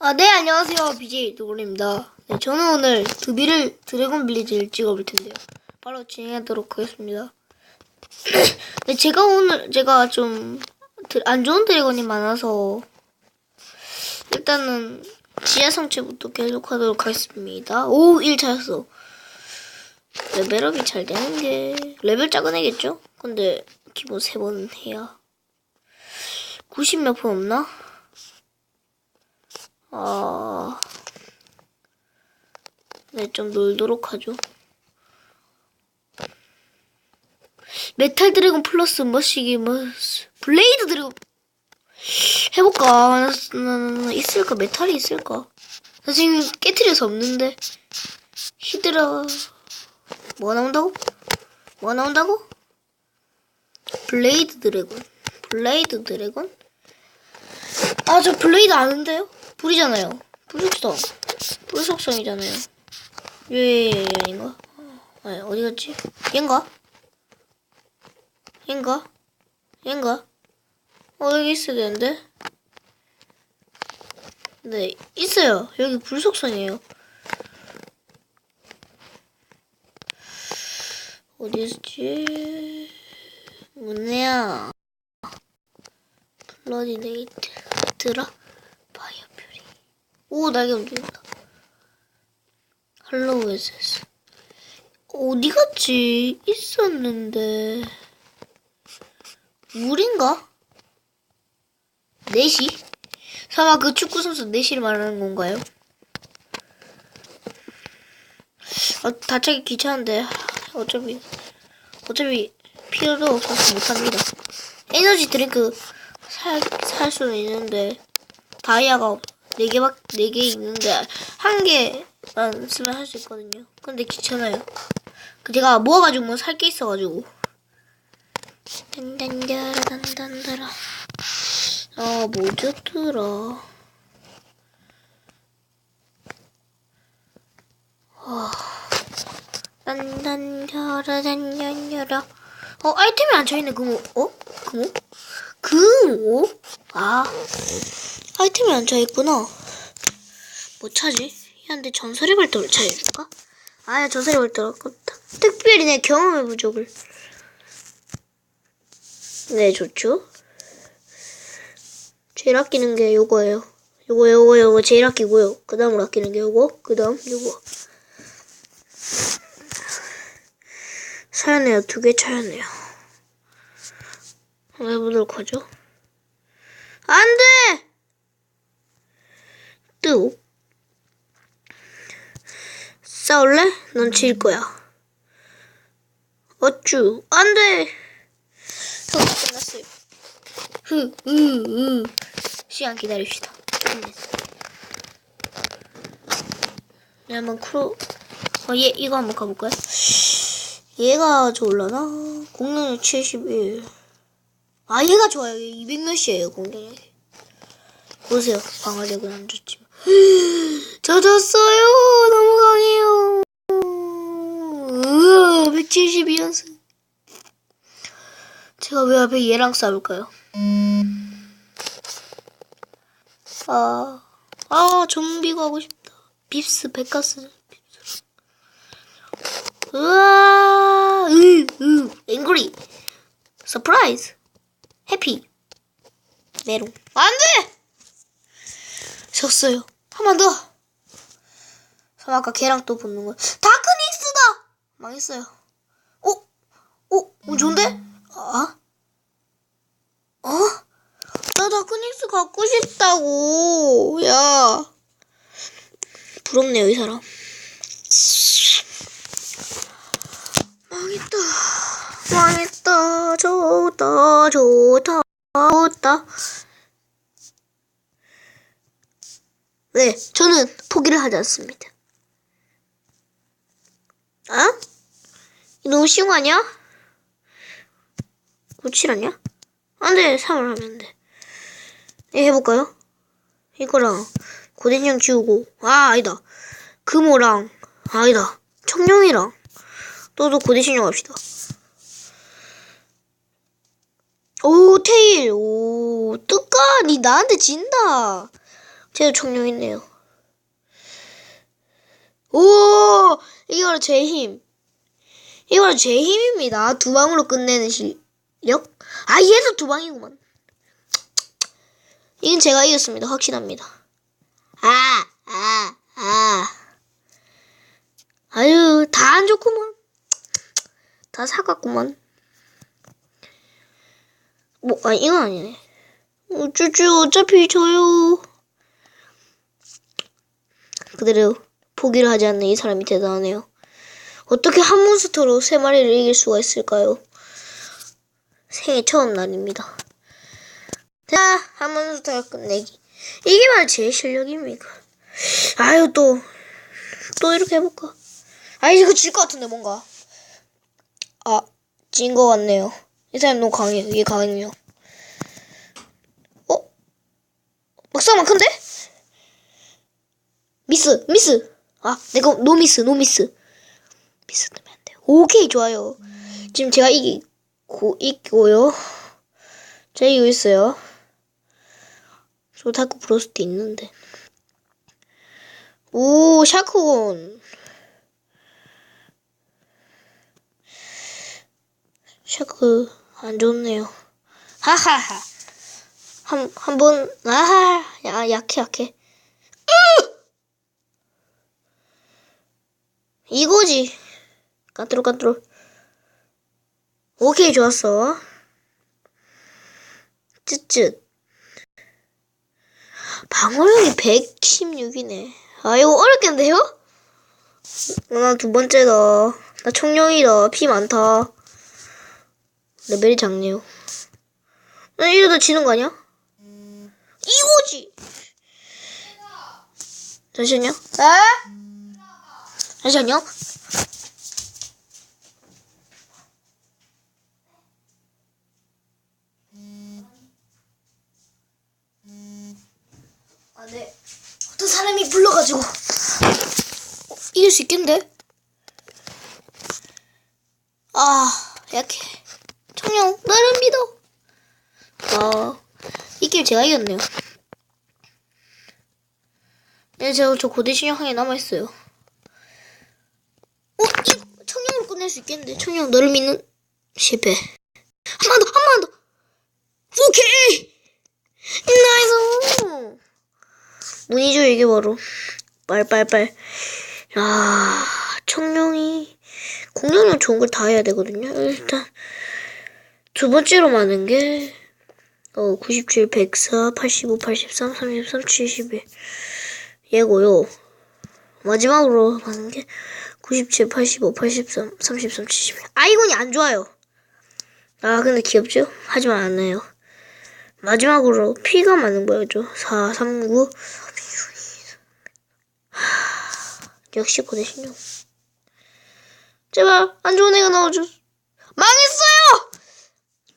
아, 네, 안녕하세요. BJ 도굴입니다. 네, 저는 오늘 드비를 드래곤 빌리지를 찍어볼 텐데요. 바로 진행하도록 하겠습니다. 네, 제가 오늘, 제가 좀, 드- 안 좋은 드래곤이 많아서, 일단은, 지하 성체부터 계속 하도록 하겠습니다. 오, 1 찾았어. 레벨업이 잘 되는 게, 레벨 작은 애겠죠? 근데, 기본 3번 해야. 90 몇 번 없나? 아, 네, 좀 놀도록 하죠. 메탈 드래곤 플러스 머시기 뭐 블레이드 드래곤 해볼까? 있을까? 메탈이 있을까? 나 지금 깨트려서 없는데 히드라 뭐 나온다고? 뭐 나온다고? 블레이드 드래곤 블레이드 드래곤? 아, 저 블레이드 아는데요? 불이잖아요. 불속성. 불속성이잖아요. 얘, 아닌가? 아, 어디 갔지? 얘인가? 얘인가? 얘인가? 어, 여기 있어야 되는데? 네, 있어요. 여기 불속성이에요. 어디 있지? 블러디 네이트. 드라? 파이어 퓨리. 오, 날개 움직인다. 할로우 에세스. 어디 갔지? 있었는데. 물인가? 넷이? 설마 그 축구 선수 넷이를 말하는 건가요? 아, 다 찾기 귀찮은데. 어차피, 어차피 필요도 없어서 못합니다. 에너지 드링크 살, 살 수는 있는데, 다이아가 4개밖, 4개 있는데, 한 개만 쓰면 할 수 있거든요. 근데 귀찮아요. 그 제가 모아가지고 뭐 살 게 있어가지고. 단단다라, 단단다라. 아, 뭐였더라. 단단다라, 단단다라. 어, 아이템이 안 쳐있네, 금호. 어? 금호? 금호? 아, 아이템이 안 쳐있구나. 뭐 차지? 야, 근데 전설의 발톱을 차야될까? 아야, 전설의 발톱 아깝다. 특별히 내 경험의 부족을. 네, 좋죠. 제일 아끼는 게 요거예요. 요거, 요거, 요거 제일 아끼고요. 그 다음으로 아끼는 게 요거, 그 다음 요거. 사야네요. 두 개 차야네요. 한번 해보도록 하죠. 안 돼! 뜨 싸울래? 넌 질 거야. 어쭈, 안 돼! 후, 끝났어요. 흐, 으, 으. 시간 기다립시다. 네, 한번 크로, 어, 얘, 이거 한번 가볼까요? 얘가 좋을라나? 공격력 71. 아, 얘가 좋아요. 200몇이에요, 공격력. 보세요. 방어력은 안 좋지만. 젖었어요. 너무 강해요. 으 172연승. 제가 왜 앞에 얘랑 싸울까요? 아, 아, 좀비가 하고 싶다. 빕스, 백가스. 빕스. 으아, 으, 으, 앵그리. 서프라이즈. 해피. 메롱. 안 돼! 졌어요. 한 번 더. 그럼 아까 걔랑 또 붙는 거야. 다크닉스다! 망했어요. 어? 어? 어, 좋은데? 아? 어? 나 다크닉스 갖고 싶다고. 야. 부럽네요, 이 사람. 망했다. 망했다. 좋다. 좋다. 좋다. 네, 저는 포기를 하지 않습니다. 아? 너무 쉬운 거 아니야? 97 아니야? 안 돼, 3을 하면 안 돼. 네, 해볼까요? 이거랑 고대인형 지우고, 아, 아니다. 금호랑, 아, 아니다. 청룡이랑, 또도 고대신용 합시다. 오, 테일, 오, 뜨까, 니 나한테 진다. 쟤도 청룡 있네요. 오! 바로 제 힘. 바로 제 힘입니다. 두 방으로 끝내는 실력. 아, 얘도 두 방이구만. 이건 제가 이겼습니다. 확신합니다. 아, 아, 아. 아유, 다 안 좋구만. 다 사갔구만. 뭐, 아, 이건 아니네. 어쭈쭈, 어차피 져요. 그대로 포기를 하지 않는 이 사람이 대단하네요. 어떻게 한 몬스터로 세 마리를 이길 수가 있을까요? 생애 처음 날입니다. 자, 한 몬스터 끝내기. 이게 바로 제 실력입니까? 아유, 또, 또 이렇게 해볼까? 아, 이거 질 것 같은데, 뭔가. 아, 진 것 같네요. 이 사람 너무 강해요. 이게 강해요. 어? 막상 막한데? 미스, 미스. 아, 내가 노 미스, 노 미스. 미스 뜨면 안 돼요. 오케이, 좋아요. 지금 제가 이기고, 이기고요. 제가 이기고 있어요. 저 다크 브로스트 있는데. 오, 샤크곤. 샤크, 안 좋네요. 하하하. 한, 한 번, 아하, 야, 약해, 약해. 이거지. 까뚜루 까뚜루. 오케이 좋았어. 쯧쯧. 방어력이 116이네. 아 이거 어렵겠는데요? 나 두 번째다. 나 청룡이다. 피 많다. 레벨이 작네요. 나 이러다 지는 거 아니야? 이거지. 잠시만요. 에? 잠시만요. 아, 네. 어떤 사람이 불러가지고. 어, 이길 수 있겠는데? 아, 약해. 청룡, 나를 믿어. 아, 이 게임 제가 이겼네요. 네, 제가 저 고대 신용항에 남아있어요. 어, 이 끝낼 수 있겠는데. 청룡, 너를 믿는 실패. 한 번 더, 한 번 더. 오케이! 나이스! 문이죠, 이게 바로. 빨빨빨. 야 청룡이. 공룡은 좋은 걸 다 해야 되거든요. 일단, 두 번째로 많은 게, 어, 97, 104, 85, 83, 33, 71. 얘고요. 마지막으로 많은 게 97, 85, 83, 33, 71. 아이곤이 안 좋아요. 아, 근데 귀엽죠? 하지만 안 해요. 마지막으로 피가 많은 거였죠. 4, 3, 9. 역시 고대 신용. 제발 안 좋은 애가 나오죠. 망했어요.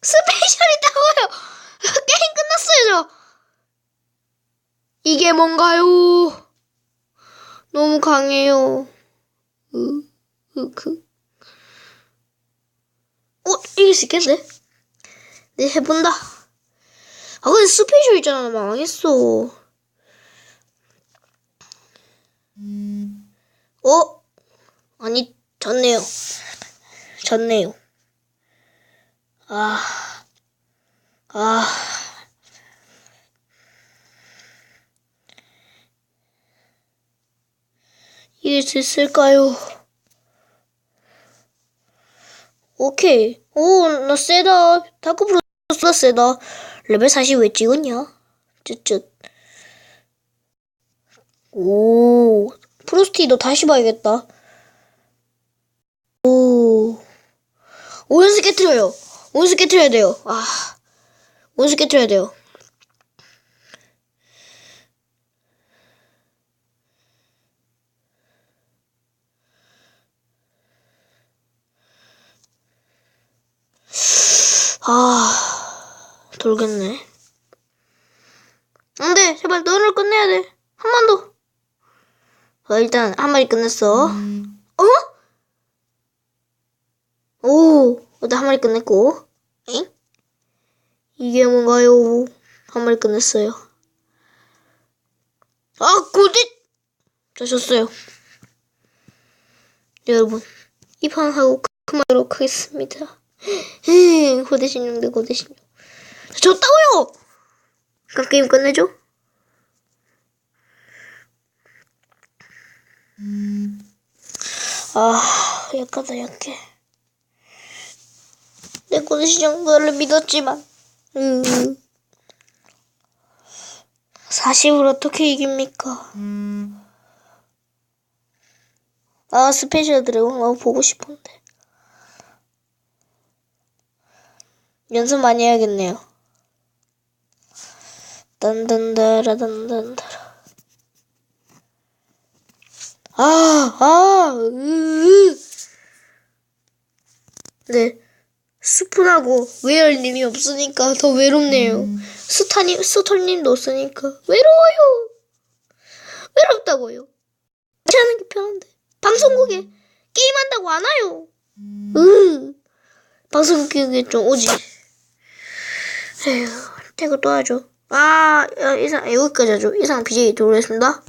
스페셜 있다고요. 게임 끝났어요 저. 이게 뭔가요? 너무 강해요. 어, 이길 수 있겠네? 네, 해본다. 아, 근데 스페셜 있잖아. 망했어. 어? 아니, 졌네요. 졌네요. 아, 아. 이길 수 있을까요? 오케이. 오, 나 세다. 다크 브로스 세다. 레벨 40 왜 찍었냐? 쯧쯧. 오, 프로스티 너 다시 봐야겠다. 오, 오연수 깨트려요. 오연수 깨트려야 돼요. 아, 오연수 깨트려야 돼요. 아, 돌겠네. 안 돼, 제발 너를 끝내야 돼. 한 번 더. 어, 일단 한 마리 끝냈어. 어? 오, 일단 한 마리 끝냈고. 엥? 이게 뭔가요? 한 마리 끝냈어요. 아, 졌어요. 네, 여러분, 이판 하고 그만하도록 하겠습니다. 고대 신용 대 고대 신용. 저 졌다고요! 그럼 게임 끝내죠? 아, 약하다, 약해. 내 고대 너를 믿었지만, 음. 40을 어떻게 이깁니까? 아, 스페셜 드래곤 너무 보고 싶은데. 연습 많이 해야겠네요. 딴딴따라 딴딴따라. 아, 아, 으. 네. 스푼하고 웨얼님이 없으니까 더 외롭네요. 스타님, 스톨님도 없으니까 외로워요. 외롭다고요. 하는 게 편한데. 방송국에 게임한다고 안 와요. 으. 방송국에 좀 오지. 에휴, 태그 또 하죠. 아, 야, 이상, 여기까지 하죠. 이상 BJ 들어오겠습니다.